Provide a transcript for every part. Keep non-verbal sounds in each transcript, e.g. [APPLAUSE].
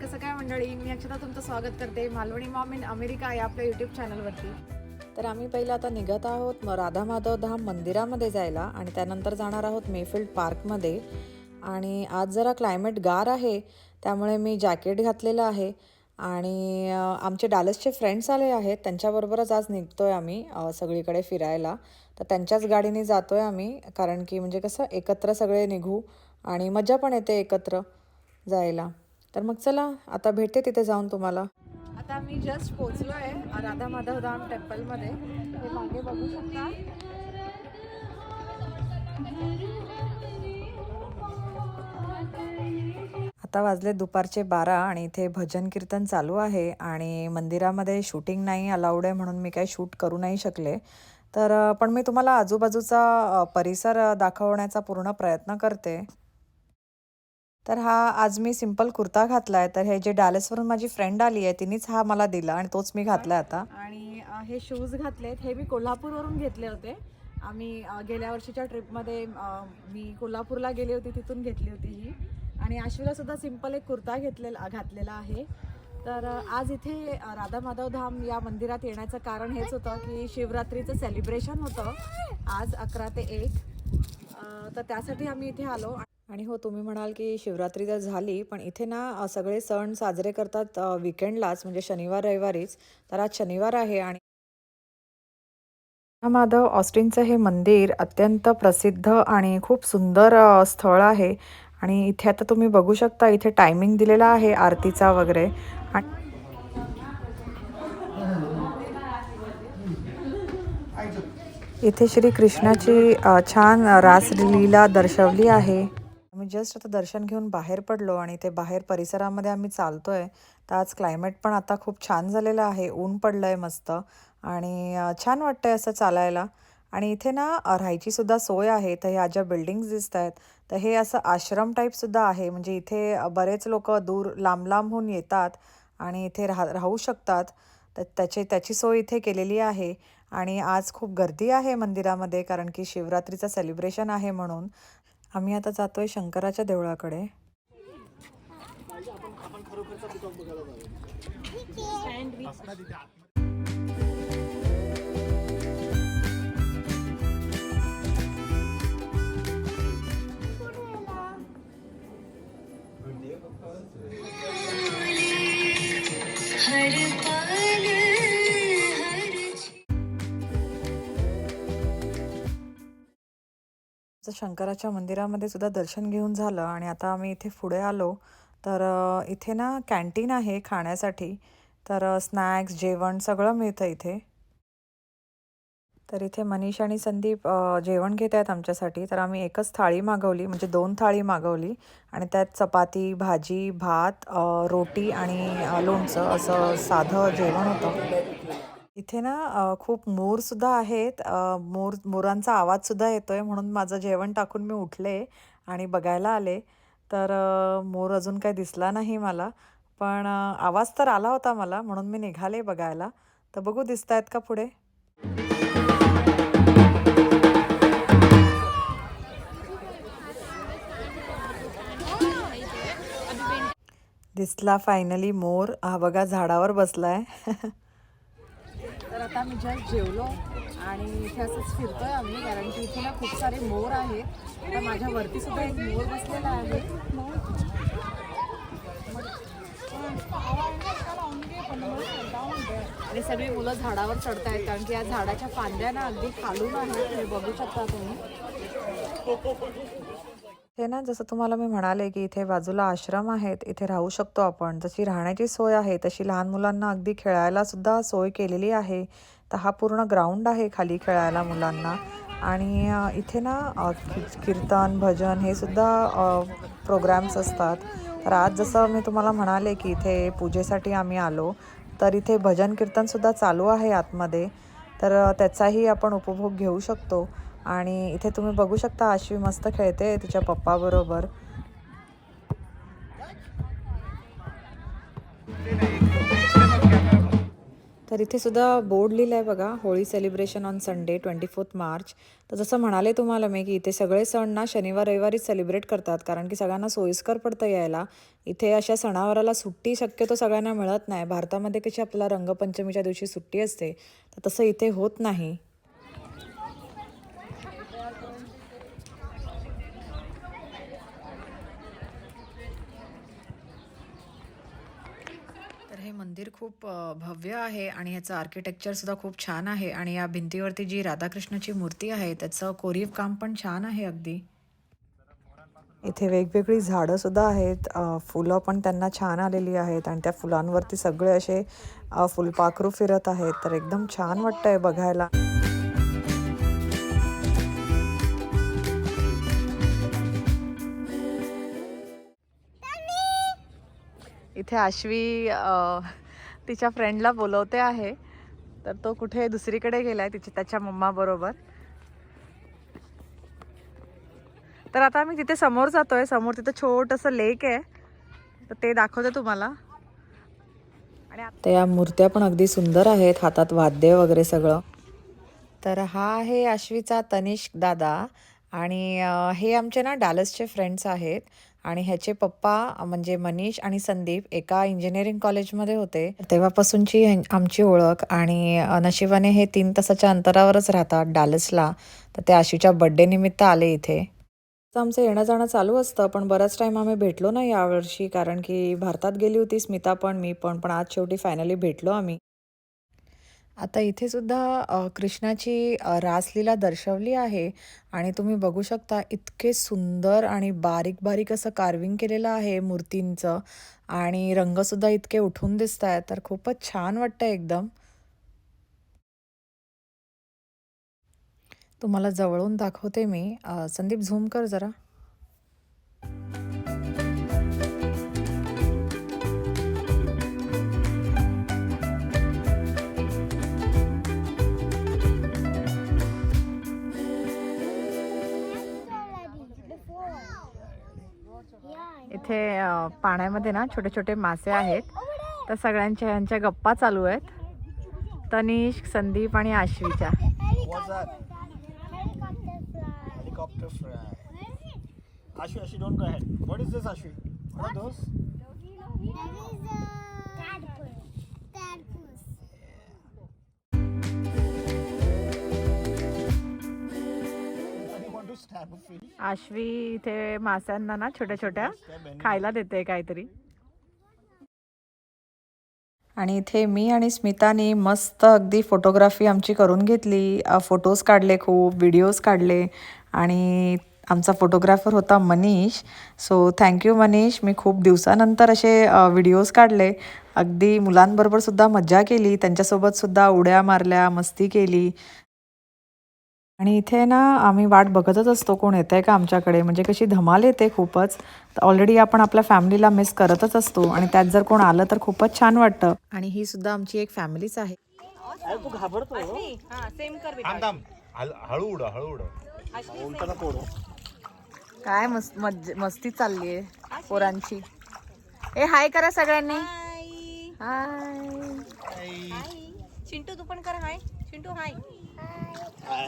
कसं काय मंडळी? मी अक्षता तुमचं स्वागत करते. मालवणी मॉम इन अमेरिका या आपल्या यूट्यूब चॅनलवरती तर आम्ही पहिलं आता निघत आहोत राधा माधव धाम मंदिरामध्ये जायला आणि त्यानंतर जाणार आहोत मेफिल्ड पार्कमध्ये आणि आज जरा क्लायमेट गार आहे त्यामुळे मी जॅकेट घातलेलं आहे. आणि आमचे डालसचे फ्रेंड्स आले आहेत. त्यांच्याबरोबरच आज निघतो आहे आम्ही सगळीकडे फिरायला. तर त्यांच्याच गाडीने जातो आहे आम्ही कारण की म्हणजे कसं एकत्र सगळे निघू आणि मजा पण येते एकत्र जायला. तर मग चला आता भेटते तिथे जाऊन तुम्हाला. आता मी जस्ट पोचलो आहे राधा माधव धाम टेम्पलमध्ये हे मागे बघू शकता. आता वाजले दुपारचे बारा आणि इथे भजन कीर्तन चालू आहे आणि मंदिरामध्ये शूटिंग नाही अलाउड आहे म्हणून मी काही शूट करू नाही शकले. तर पण मी तुम्हाला आजूबाजूचा परिसर दाखवण्याचा पूर्ण प्रयत्न करते. तर हा आज मी सिंपल कुर्ता घातलाय. तर हे जे डॅलेसवरून माझी फ्रेंड आली आहे तिनेच हा मला दिला आणि तोच मी घातलाय आता. आणि हे शूज घातलेत. हे मी कोल्हापूरवरून घेतले होते. आम्ही गेल्या वर्षीच्या ट्रिपमध्ये मी कोल्हापूरला गेली होती तिथून घेतली होती ही. आणि आश्वीला सुद्धा सिंपल एक कुर्ता घेतलेला घातलेला आहे. तर आज इथे राधा माधव धाम या मंदिरात येण्याचं कारण हेच होतं की शिवरात्रीचं सेलिब्रेशन होतं. आज अकरा ते एक. तर त्यासाठी आम्ही इथे आलो. आणि हो तुम्ही म्हणाल की शिवरात्री तर झाली पण इथे ना सगळे सण साजरे करतात विकेंडलाच म्हणजे शनिवार रविवारीच. तर आज शनिवार आहे आणि माधव ऑस्टिनचं हे मंदिर अत्यंत प्रसिद्ध आणि खूप सुंदर स्थळ आहे. आणि इथे आता तुम्ही बघू शकता इथे टायमिंग दिलेला आहे आरतीचा वगैरे. आणि इथे श्री कृष्णाची छान रासलीला दर्शवली आहे. जस्ट आता दर्शन घेऊन बाहेर पडलो आणि ते बाहेर परिसरामध्ये आम्ही चालतोय तर आज क्लायमेट पण आता खूप छान झालेलं आहे ऊन पडलं आहे मस्त आणि छान छान वाटतंय असं चालायला. आणि इथे ना राहायचीसुद्धा राहायची सुद्धा सोय आहे तर ह्या ज्या बिल्डिंग्स दिसत आहेत तर हे असं आश्रम टाईप सुद्धा आहे. म्हणजे इथे बरेच लोक दूर लांब लांबहून येतात आणि इथे राह राहू शकतात. तर त्याची त्याची सोय इथे केलेली आहे आणि आज खूप गर्दी आहे मंदिरामध्ये कारण की शिवरात्रीचं सेलिब्रेशन आहे म्हणून. आम्ही आता जातोय शंकराच्या देवळाकडे. हरे तर शंकराच्या मंदिरामध्ये सुद्धा दर्शन घेऊन झालं आणि आता आम्ही इथे पुढे आलो. तर इथे ना कॅन्टीन आहे खाण्यासाठी. तर स्नॅक्स जेवण सगळं मिळतं इथे. तर इथे मनीष आणि संदीप जेवण घेत आहेत आमच्यासाठी. तर आम्ही एकच थाळी मागवली म्हणजे दोन थाळी मागवली. आणि त्यात चपाती भाजी भात रोटी आणि लोणचं असं साधं जेवण होतं. इथे ना खूप मोरसुद्धा आहेत. मोर मोरांचा आवाजसुद्धा येतो आहे म्हणून माझं जेवण टाकून मी उठले आणि बघायला आले. तर मोर अजून काही दिसला नाही मला. पण आवाज तर आला होता मला म्हणून मी निघाले बघायला. तर बघू दिसत आहेत का पुढे? दिसला फायनली मोर. हा बघा झाडावर बसला आहे [LAUGHS] तर आता आम्ही जस्ट जेवलो आणि इथे असंच फिरतोय आम्ही कारण की इथे ना खूप सारे मोर आहेत. आता माझ्या वरती सुद्धा एक मोर बसलेला आहे. आणि सगळी मुलं झाडावर चढतायत कारण की या झाडाच्या फांद्या ना अगदी खालून आहेत. हे बघू शकता तुम्ही. हे ना जसं तुम्हाला मी म्हणाले की इथे बाजूला आश्रम आहेत इथे राहू शकतो आपण. जशी राहण्याची सोय आहे तशी लहान मुलांना अगदी खेळायला सुद्धा सोय केलेली आहे. तर हा पूर्ण ग्राउंड आहे खाली खेळायला मुलांना. आणि इथे ना कीर्तन भजन हे सुद्धा प्रोग्राम्स असतात. तर आज जसं मी तुम्हाला म्हणाले की इथे पूजेसाठी आम्ही आलो तर इथे भजन कीर्तनसुद्धा चालू आहे आतमध्ये. तर त्याचाही आपण उपभोग घेऊ शकतो. आणि इथे तुम्ही बघू शकता आश्वी मस्त खेळते तिच्या पप्पाबरोबर. तर इथे सुद्धा बोर्ड लिहिलं आहे बघा Holi celebration on Sunday twenty fourth March तर जसं म्हणाले तुम्हाला मी की इथे सगळे सण ना शनिवार रविवारीच सेलिब्रेट करतात कारण की सगळ्यांना सोयीस्कर पडतं यायला. इथे अशा सणावाराला सुट्टी शक्यतो सगळ्यांना मिळत नाही. भारतामध्ये कशी आपल्याला रंगपंचमीच्या दिवशी सुट्टी असते तर तसं इथे होत नाही. मंदिर खूप भव्य आहे आणि ह्याचं आर्किटेक्चरसुद्धा खूप छान आहे आणि या भिंतीवरती जी राधाकृष्णाची मूर्ती आहे त्याचं कोरीव काम पण छान आहे अगदी. इथे वेगवेगळी झाडं सुद्धा आहेत फुलं पण त्यांना छान आलेली आहेत आणि त्या फुलांवरती सगळे असे फुलपाखरू फिरत आहेत. तर एकदम छान वाटतंय बघायला. इथे आश्वी तिच्या फ्रेंडला बोलवते आहे. तर तो कुठे? दुसरीकडे गेला आहे तिच्या त्याच्या मम्माबरोबर तर आता आम्ही तिथे समोर जातोय समोर तिथं छोटंसं लेक आहे. तर ते दाखवते तुम्हाला. आणि आता या मूर्त्या पण अगदी सुंदर आहेत हातात वाद्य वगैरे सगळं. तर हा आहे आश्वीचा तनिष्क दादा. आणि हे आमचे ना डालसचे फ्रेंड्स आहेत. आणि ह्याचे पप्पा म्हणजे मनीष आणि संदीप एका इंजिनिअरिंग कॉलेजमध्ये होते. तेव्हापासूनची आमची ओळख आणि नशिबाने हे तीन तासाच्या अंतरावरच राहतात डालसला. तर ते आशीच्या बड्डे निमित्त आले इथे. तर आमचं येणं जाणं चालू असतं पण बराच टाईम आम्ही भेटलो नाही यावर्षी कारण की भारतात गेली होती स्मिता पण मी पण पण आज शेवटी फायनली भेटलो आम्ही. आता इथे सुद्धा कृष्णाची रासलीला दर्शवली आहे आणि तुम्ही बघू शकता इतके सुंदर आणि बारीक बारीक असं कार्विंग केलेलं आहे मूर्तींचं आणि रंगसुद्धा इतके उठून दिसत आहेत तर खूपच छान वाटतं एकदम. तुम्हाला जवळून दाखवते मी. संदीप झूम कर जरा. इथे पाण्यामध्ये ना छोटे छोटे मासे आहेत. तर सगळ्यांच्या ह्यांच्या गप्पा चालू आहेत. तनिष्क संदीप आणि आश्वीच्या. आश्वी इथे माशांना ना छोट्या छोट्या खायला देते काहीतरी. आणि इथे मी आणि स्मितानी मस्त अगदी फोटोग्राफी आमची करून घेतली. फोटोज काढले खूप व्हिडिओज काढले. आणि आमचा फोटोग्राफर होता Manish. So thank you Manish. मी खूप दिवसानंतर असे व्हिडिओज काढले. अगदी मुलांबरोबर सुद्धा मज्जा केली. त्यांच्यासोबत सुद्धा उड्या मारल्या मस्ती केली. आणि इथे ना आम्ही वाट बघतच असतो कोण येत आहे का आमच्याकडे. म्हणजे कशी धमाल येते खूपच. ऑलरेडी आपण आपल्या फॅमिलीला मिस करतच असतो आणि त्यात जर कोण आलं तर खूपच छान वाटतं. आणि ही सुद्धा आमची एक फॅमिलीच आहे. तू घाबरतो. हळू उड हळू उड. काय मस्ती चालली आहे पोरांची. ए हाय करा सगळ्यांनी. हाय चिंटू तू पण कर हाय चिंटू हाय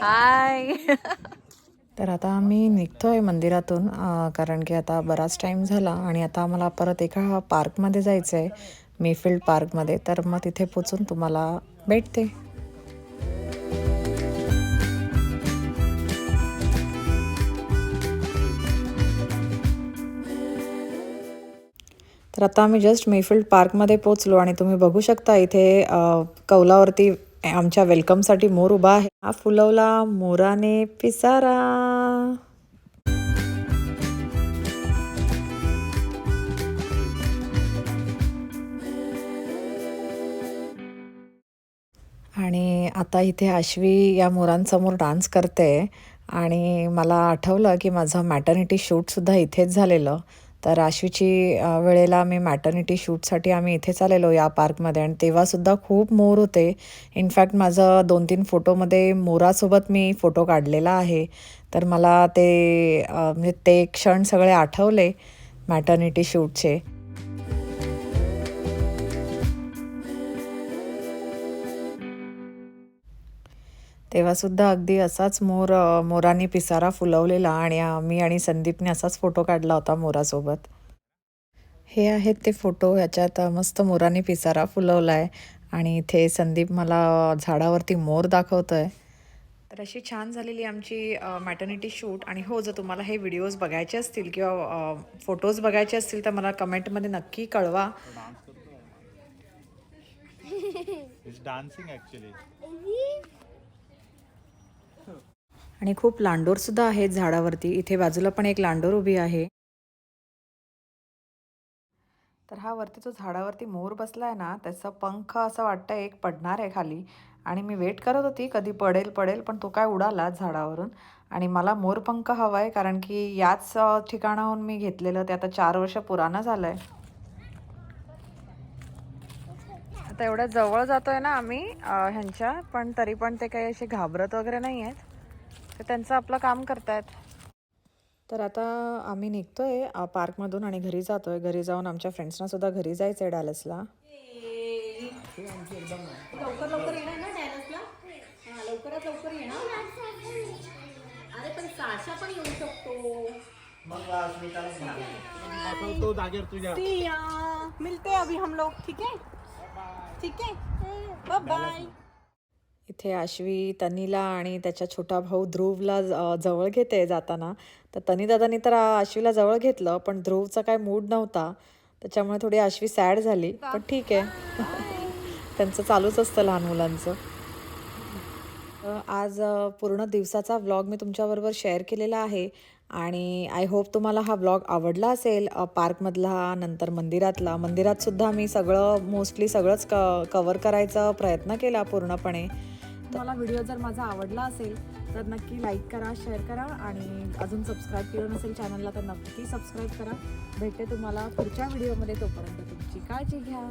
हाय [LAUGHS] तर आता आम्ही निघतोय मंदिरातून कारण की आता बराच टाईम झाला आणि आता आम्हाला परत एका पार्कमध्ये जायचं आहे मेफिल्ड पार्कमध्ये. तर मग तिथे पोचून तुम्हाला भेटते. तर आता आम्ही जस्ट मेफिल्ड पार्कमध्ये पोचलो आणि तुम्ही बघू शकता इथे कौलावरती आमच्या वेलकमसाठी मोर उभा आहे. हा फुलवला मोराने पिसारा. आणि आता इथे आश्वी या मोरांसमोर डान्स करते. आणि मला आठवलं की माझं मॅटर्निटी शूटसुद्धा इथेच झालेलं. तर राशीची वेळेला मी मॅटर्निटी शूटसाठी आम्ही इथेच आलेलो या पार्कमध्ये आणि तेव्हासुद्धा खूप मोर होते. इनफॅक्ट माझं दोन तीन फोटोमध्ये मोरासोबत मी फोटो काढलेला आहे. तर मला ते म्हणजे ते क्षण सगळे आठवले मॅटर्निटी शूटचे तेव्हासुद्धा अगदी असाच मोर मोरांनी पिसारा फुलवलेला आणि मी आणि संदीपने असाच फोटो काढला होता मोरासोबत. हे आहेत ते फोटो ह्याच्यात मस्त मोरांनी पिसारा फुलवला आहे आणि इथे संदीप मला झाडावरती मोर दाखवतोय. तर अशी छान झालेली आमची मॅटर्निटी शूट आणि हो जर तुम्हाला हे व्हिडिओज बघायचे असतील किंवा फोटोज बघायचे असतील तर मला कमेंटमध्ये नक्की कळवा. डान्सिंग आणि खूप लांडोरसुद्धा आहेत झाडावरती. इथे बाजूला पण एक लांडोर उभी आहे. तर हा वरती जो झाडावरती मोर बसलाय ना त्याचा पंख असं वाटतं एक पडणार आहे खाली. आणि मी वेट करत होती कधी पडेल पडेल पण तो काय उडाला झाडावरून. आणि मला मोरपंख हवा आहे कारण की याच ठिकाणाहून मी घेतलेलं ते आता चार वर्ष पुराणं झालं आहे आता एवढ्या जवळ जातोय ना आम्ही ह्यांच्या पण तरी पण ते काही असे घाबरत वगैरे नाही आहेत ते त्यांचं आपलं काम करतायत. तर आता आम्ही निघतोय अ, पार्कमधून आणि घरी जातोय. घरी जाऊन आमच्या फ्रेंड्सना सुद्धा घरी जायचं आहे डॅलसला. लवकर लवकर येणार ना डॅलसला? हा लवकरात लवकर येणार. अरे पण साशा पण येऊ शकतो. मिलते अभी हम लोग ठीक है? ठीक है? बाय बाय इथे आश्वी तनीला आणि त्याच्या छोटा भाऊ ध्रुवला जवळ घेते जाताना. तर तनी दादानी तर आश्वीला जवळ घेतलं पण ध्रुवचा काय मूड नव्हता. त्याच्यामुळे थोडी आश्वी सॅड झाली. पण ठीक आहे. [LAUGHS] त्यांचं चालूच असतं लहान मुलांचं. आज पूर्ण दिवसाचा व्लॉग मी तुमच्याबरोबर शेअर केलेला आहे. आणि आय होप तुम्हाला हा व्लॉग आवडला असेल. पार्कमधला नंतर मंदिरातला. मंदिरात सुद्धा मी सगळं मोस्टली सगळंच क कवर करायचा प्रयत्न केला पूर्णपणे. तुम्हाला व्हिडिओ जर माझा आवडला असेल तर नक्की लाईक करा शेअर करा आणि अजून सबस्क्राईब केलं नसेल चॅनलला तर नक्की सबस्क्राईब करा. भेटते तुम्हाला पुढच्या व्हिडिओमध्ये तोपर्यंत. तुमची काळजी घ्या.